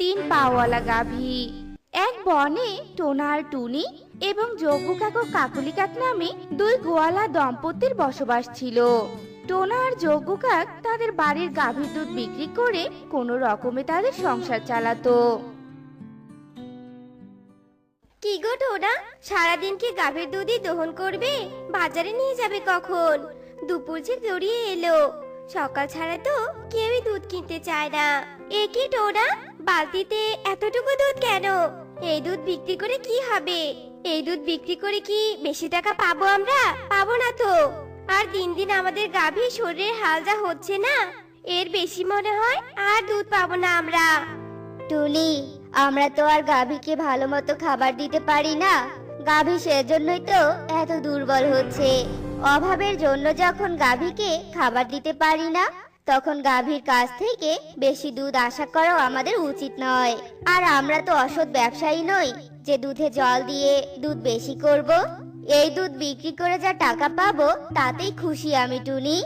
তিন পাওয়ালা গাভী। এক বনে টোনার টুনি এবং যজ্ঞ কাকু কাকুলি কাক নামে দুই গোয়ালা দম্পতির বসবাস ছিল। টোনা আর যজ্ঞ কাক তাদের বাড়ির গাভীর দুধ বিক্রি করে কোনো রকমে তাদের সংসার চালাতো। কি গো টোনা, সারাদিন কি গাভীর দুধই দহন করবে? বাজারে নিয়ে যাবে কখন? দুপুর যে গড়িয়ে এলো। সকাল ছাড়া তো কেউই দুধ কিনতে চায় না। এ কি টোনা? বালতিতে এতটুকু দুধ কেন? এই দুধ বিক্রি করে কি হবে? এই দুধ বিক্রি করে কি বেশি টাকা পাবো আমরা? পাবো না তো। আর দিন দিন আমাদের গাভী শরীরের হাল যা হচ্ছে না, এর বেশি মনে হয় আর দুধ পাবো না আমরা। টুলি আমরা তো আর গাভীকে ভালো মতো খাবার দিতে পারি না। গাভী সেজন্যই তো এত দুর্বল হচ্ছে। অভাবের জন্য যখন গাভীকে খাবার দিতে পারি না, তখন গাভীর কাছ থেকে বেশি দুধ আশা করাও আমাদের উচিত নয়। আর আমরা তো অসৎ ব্যবসায়ী নই, যে দুধে জল দিয়ে দুধ বেশি করব। এই দুধ বিক্রি করে যা টাকা পাবো, তাতেই খুশি আমি, টুনি।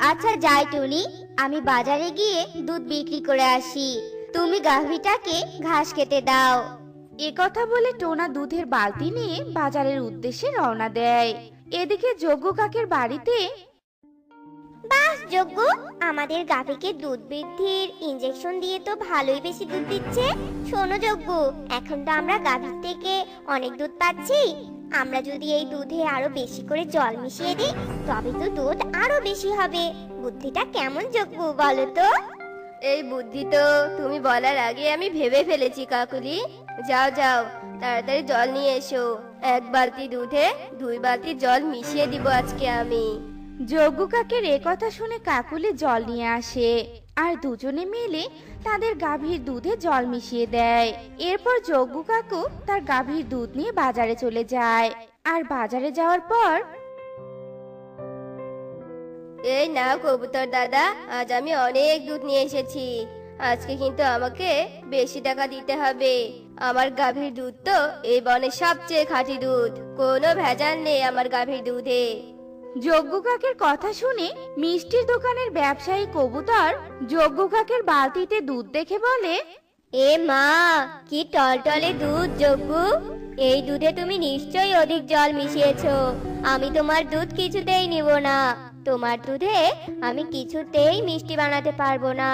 আচ্ছা যাই, টুনি। আমি বাজারে গিয়ে দুধ বিক্রি করে আসি। তুমি গাভীটাকে ঘাস খেতে দাও। এ কথা বলে টোনা দুধের বালতি নিয়ে বাজারের উদ্দেশ্যে রওনা দেয়। এদিকে যজ্ঞ কাকের বাড়িতে বাস যজ্ঞ আমাদের গাভীকে দুধ বৃদ্ধির ইনজেকশন দিয়ে তো ভালোই বেশি দুধ দিচ্ছে। শোনো যজ্ঞ এখন তো আমরা গাভীর থেকে অনেক দুধ পাচ্ছি। আমরা যদি এই দুধে আরও বেশি করে জল মিশিয়ে দিই তবে তো দুধ আরও বেশি হবে। বুদ্ধিটা কেমন যজ্ঞ বলো তো? এই বুদ্ধি তো তুমি বলার আগে আমি ভেবে ফেলেছি কাকুলি। যাও যাও তাড়াতাড়ি জল নিয়ে এসো। এক বালতি দুধে দুই বালতি জল মিশিয়ে দিব আজকে আমি। যজ্ঞ কাকের এ কথা শুনে কাকুলি জল নিয়ে আসে। আর দুজনে মিলে তাদের গাভীর দুধে জল মিশিয়ে দেয়। এরপর যজ্ঞ কাকু তার গাভীর দুধ নিয়ে বাজারে চলে যায়। আর বাজারে যাওয়ার পর এই নাও কবুতর দাদা আজ আমি অনেক দুধ নিয়ে এসেছি। আজকে কিন্তু আমাকে বেশি টাকা দিতে হবে। আমার গাভীর দুধ তো এই বনের সবচেয়ে খাঁটি দুধ। কোনো ভেজাল নেই আমার গাভীর দুধে। যজ্ঞ কাকের কথা শুনে মিষ্টির দোকানের ব্যবসায়ী কবুতর যজ্ঞ কাকের বালতিতে দুধ দেখে বলে এ মা কি টলটলে দুধ যোগ্যু এই দুধে তুমি নিশ্চয়ই অধিক জল মিশিয়েছো। আমি তোমার দুধ কিছুতেই নিব না। তোমার দুধে আমি কিছুতেই মিষ্টি বানাতে পারব না।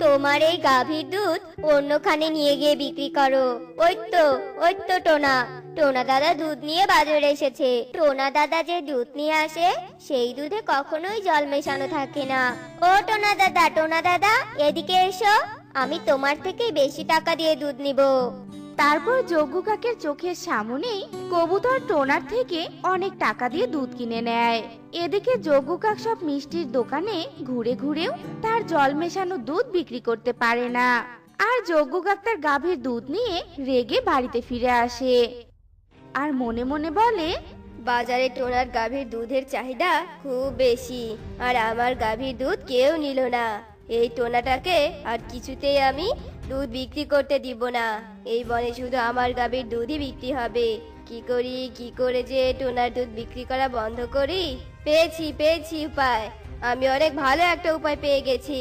তোমার এই গাভীর দুধ অন্যখানে নিয়ে গিয়ে বিক্রি করো। ওই তো ওই তো টোনা। টোনা দাদা দুধ নিয়ে বাজারে এসেছে। টোনা দাদা যে দুধ নিয়ে আসে, সেই দুধে কখনোই জল মেশানো থাকে না। ও টোনা দাদা টোনা দাদা, এদিকে এসো। আমি তোমার থেকে বেশি টাকা দিয়ে দুধ নিব। তারপর যজ্ঞ কাকের চোখের সামনেই কবুতর টোনার থেকে অনেক টাকা দিয়ে দুধ কিনে নেয়। এদিকে যজ্ঞ কাক সব মিষ্টির দোকানে ঘুরে ঘুরেও তার জল মেশানো দুধ বিক্রি করতে পারে না। আর যজ্ঞ কাক তার গাভীর দুধ নিয়ে রেগে বাড়িতে ফিরে আসে। আর মনে মনে বলে, বাজারে টোনার গাভীর দুধের চাহিদা খুব বেশি, আর আমার গাভীর দুধ কেউ নিল না। এই টোনাটাকে আর কিছুতেই আমি দুধ বিক্রি করতে দিব না। এই বনে শুধু আমার গাভীর দুধই বিক্রি হবে। কি করি, কি করে যে টোনার দুধ বিক্রি করা বন্ধ করি? পেয়েছি পেয়েছি উপায়। আমি অনেক ভালো একটা উপায় পেয়ে গেছি।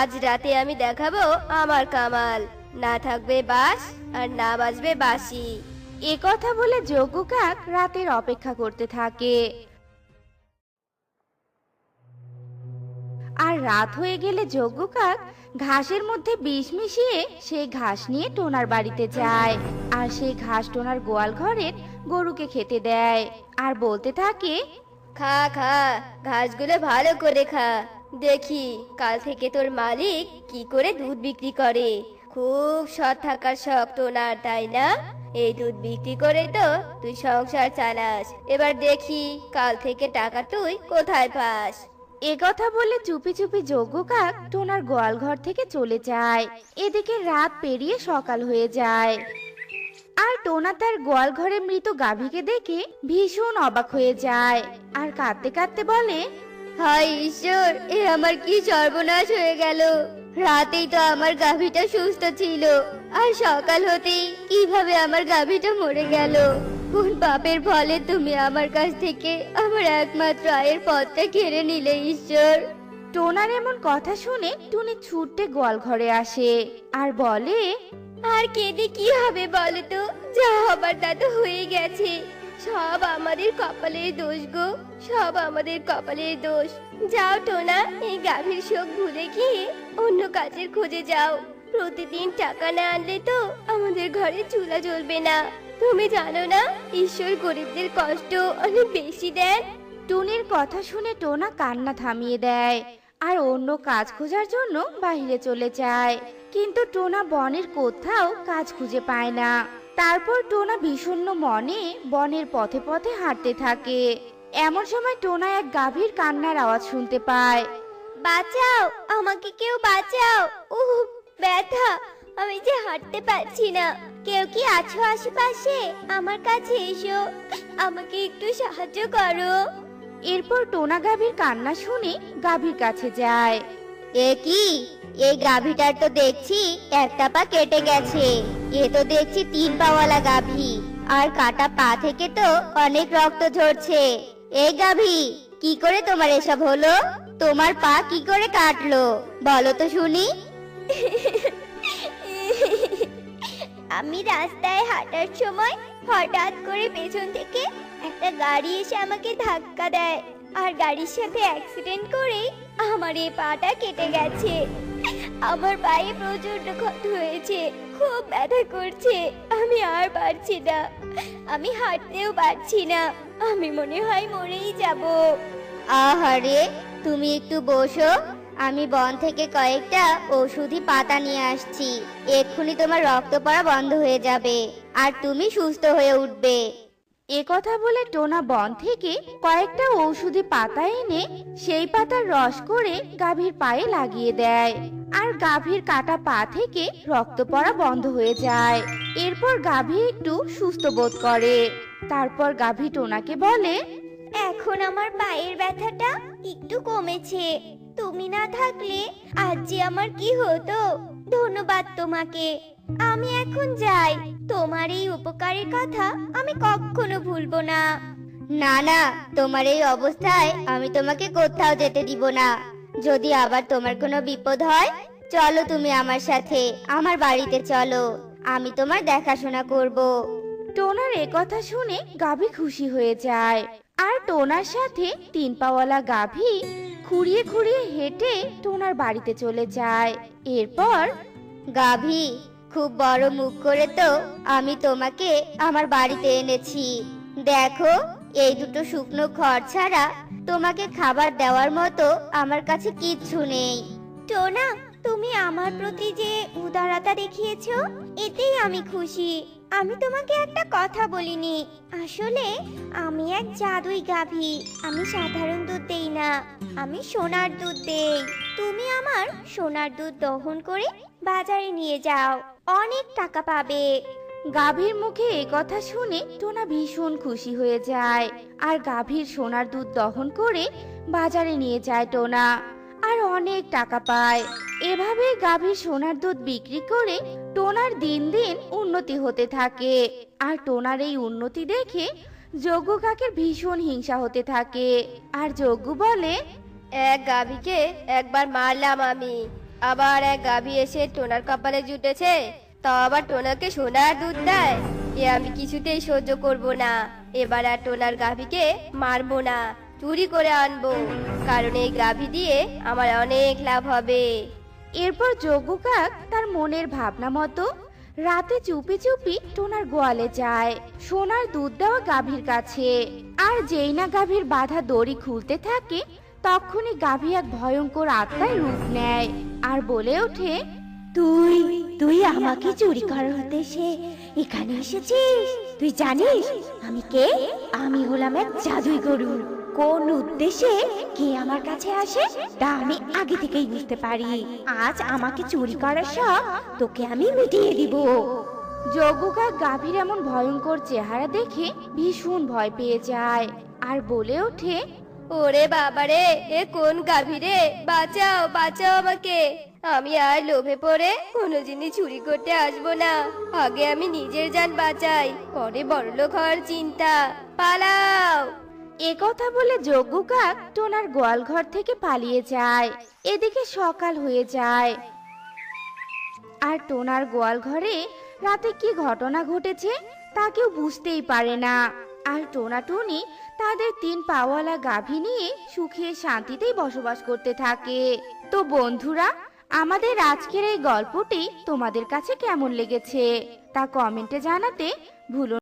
আজ রাতে আমি দেখাবো আমার কামাল। না থাকবে বাস আর না বাজবে বাসি এ কথা বলে যজ্ঞ কাক রাতের অপেক্ষা করতে থাকে। রাত হয়ে গেলে যজ্ঞ কাক ঘাসের মধ্যে বিষ মিশিয়ে সেই ঘাস নিয়ে টোনার বাড়িতে যায়। আর সেই ঘাস টোনার গোয়াল ঘরের গরুকে খেতে দেয়। আর বলতে থাকে, খা খা, ঘাসগুলো ভালো করে খা। দেখি, কাল থেকে তোর মালিক কি করে দুধ বিক্রি করে? খুব সৎ থাকার শখ টোনার, তাই না? এই দুধ বিক্রি করে তো তুই সংসার চালাস। এবার দেখি, কাল থেকে টাকা তুই কোথায় পাস? এ কথা বলে চুপি চুপি যজ্ঞ কাক টোনার গোয়াল ঘর থেকে চলে যায়। এদিকে রাত পেরিয়ে সকাল হয়ে যায়। আর টোনা তার গোয়াল ঘরে মৃত গাভীকে দেখে ভীষণ অবাক হয়ে যায়। আর কাঁদতে কাঁদতে বলে, হায় ঈশ্বর, এ আমার কি সর্বনাশ হয়ে গেল। রাতেই তো আমার গাভীটা সুস্থ ছিল। আর সকাল হতেই কীভাবে আমার গাভীটা মরে গেল? কোন পাপের ফলে তুমি আমার কাছ থেকে আমার একমাত্র আয়ের পথটা কেড়ে নিলে ঈশ্বর। টোনার এমন কথা শুনে টুনি ছুটতে গোয়াল ঘরে আসে আর বলে আর কেঁদে কি হবে বলো তো? যা হবার তা তো হয়ে গেছে। সব আমাদের কপালের দোষ গো সব আমাদের কপালের দোষ। যাও টোনা এই গাভীর শোক ভুলে গিয়ে অন্য কাজের খোঁজে যাও। প্রতিদিন টাকা না আনলে তো আমাদের ঘরে চুলা জ্বলবে না। তুমি জানো না ঈশ্বর গরিবদের কষ্ট অনেক বেশি দেন? টুনির কথা শুনে টোনা কান্না থামিয়ে দেয় আর অন্য কাজ খোঁজার জন্য বাইরে চলে যায়। কিন্তু টোনা বনের কোথাও কাজ খুঁজে পায় না। তারপর টোনা বিষণ্ণ মনে বনের পথে পথে হাঁটতে থাকে। এমন সময় টোনা এক গাভীর কান্নার আওয়াজ শুনতে পায়। বাঁচাও আমাকে কেউ বাঁচাও। উহ ব্যথা। আমি যে হাঁটতে পারছি না। কেউ কি আছো আশেপাশে? আমার কাছে এসো। আমাকে একটু সাহায্য করো। এরপর টোনা গাভীর কান্না শুনে গাভীর কাছে যায়। এ কি? এই গাভীটার তো দেখছি একটা পা কেটে গেছে। এ তো দেখছি তিন পাওয়ালা গাভী। আর কাটা পা থেকে তো অনেক রক্ত ঝরছে। এই গাভী কি করে তোমার এসব হলো? তোমার পা কি করে কাটলো? বলো তো শুনি। আমি রাস্তায় হাঁটার সময় হঠাৎ করে পেছন থেকে একটা গাড়ি এসে আমাকে ধাক্কা দেয়। আর গাড়ির সাথে অ্যাক্সিডেন্ট করে আমার এই পাটা কেটে গেছে। আমার পায়ে প্রচণ্ড ক্ষত হয়েছে, খুব ব্যথা করছে। আমি আর পারছি না। আমি হাঁটতেও পারছি না। আমি মনে হয় মরেই যাব। আহারে, তুমি একটু বসো। আমি বন থেকে কয়েকটা ঔষধি পাতা নিয়ে আসছি। এক্ষুনি তোমার রক্ত পড়া বন্ধ হয়ে যাবে আর তুমি সুস্থ হয়ে উঠবে। এ কথা বলে টোনা বন থেকে কয়েকটা ঔষধি পাতা এনে সেই পাতার রস করে গাভীর পায়ে লাগিয়ে দেয় আর গাভীর কাটা পা থেকে রক্ত পড়া বন্ধ হয়ে যায়। এরপর গাভী একটু সুস্থ বোধ করে। তারপর গাভী টোনাকে বলে এখন আমার পায়ের ব্যথাটা একটু কমেছে। তুমি না থাকলে আজ যে আমার কি হতো? ধন্যবাদ তোমাকে। আমি এখন যাই। তোমার এই উপকারের কথা আমি কখনো ভুলবো না। না না, তোমার এই অবস্থায় আমি তোমাকে কোথাও যেতে দিব না। যদি আবার তোমার কোনো বিপদ হয়, চলো তুমি আমার সাথে, আমার বাড়িতে চলো। আমি তোমার দেখাশোনা করব। টোনার এ কথা শুনে গাভী খুশি হয়ে যায়। আর টোনার সাথে তিন পাওয়ালা গাভী খুঁড়িয়ে খুঁড়িয়ে হেঁটে টোনার বাড়িতে চলে যায়। এরপর, গাভী, খুব বড় মুখ করে তো আমি তোমাকে আমার বাড়িতে এনেছি। দেখো, এই দুটো শুকনো খড় ছাড়া তোমাকে খাবার দেওয়ার মতো আমার কাছে কিচ্ছু নেই। টোনা, তুমি আমার প্রতি যে উদারতা দেখিয়েছো, এতেই আমি খুশি। আমি তোমাকে একটা কথা বলিনি। আসলে আমি এক জাদুই গাভী। আমি সাধারণ দুধ দেই না। আমি সোনার দুধ দেই। তুমি আমার সোনার দুধ দহন করে বাজারে নিয়ে যাও। অনেক টাকা পাবে। গাভীর মুখে এ কথা শুনে টোনা ভীষণ খুশি হয়ে যায়। আর গাভীর সোনার দুধ দহন করে বাজারে নিয়ে যায় টোনা। আর অনেক টাকা পায়। এভাবে গাভীর সোনার দুধ বিক্রি করে টোনার দিন দিন উন্নতি হতে থাকে। আর টোনার এই উন্নতি দেখে যজ্ঞ কাকের ভীষণ হিংসা হতে থাকে। আর যজ্ঞ বলে, এক গাভীকে একবার মারলাম আমি। আবার এক গাভী এসে টোনার কপালে জুটেছে। তা আবার টোনাকে সোনার দুধ দেয়। এ আমি কিছুতেই সহ্য করব না। এবার আর টোনার গাভীকে মারবো না। চুরি করে আনব। কারণ এই গাভী দিয়ে আমার অনেক লাভ হবে। এরপর যজ্ঞ কাক তার মনের ভাবনা মতো রাতে চুপি চুপি টোনার গোয়ালে যায়। সোনার দুধ দেওয়া গাভীর কাছে। আর যেই না গাভীর বাধা দড়ি খুলতে থাকে, তখনই গাভী এক ভয়ঙ্কর আত্মায় রূপ নেয় আর বলে ওঠে, তুই তুই আমাকে চুরি করার উদ্দেশ্যে এখানে এসেছিস? তুই জানিস আমি কে? আমি হলাম এক জাদুই গরু কোন উদ্দেশ্যে কে আমার কাছে আসে, তা আমি আগে থেকেই বুঝতে পারি। আজ আমাকে চুরি করার সব তোকে আমি মিটিয়ে দিব। যজ্ঞ কাক গাভীর এমন ভয়ঙ্কর চেহারা দেখে ভীষণ ভয় পেয়ে যায় আর বলে ওঠে, ওরে বাবারে, এ কোন গাভী রে বাঁচাও বাঁচাও আমাকে। আমি আর লোভে পড়ে কোনো জিনিস চুরি করতে আসব না। আগে আমি নিজের যান বাঁচাই, পরে বড়লোক হওয়ার চিন্তা। পালাও! এ কথা বলে যজ্ঞ কাক টোনার গোয়াল ঘর থেকে পালিয়ে যায়। এদিকে সকাল হয়ে যায়। আর টোনার গোয়াল ঘরে রাতে কি ঘটনা ঘটেছে তা কেউ বুঝতেই পারে না। আর টোনা টুনি তাদের তিন পাওয়ালা গাভী নিয়ে সুখে শান্তিতেই বসবাস করতে থাকে। তো বন্ধুরা, আমাদের আজকের এই গল্পটি তোমাদের কাছে কেমন লেগেছে তা কমেন্টে জানাতে ভুলো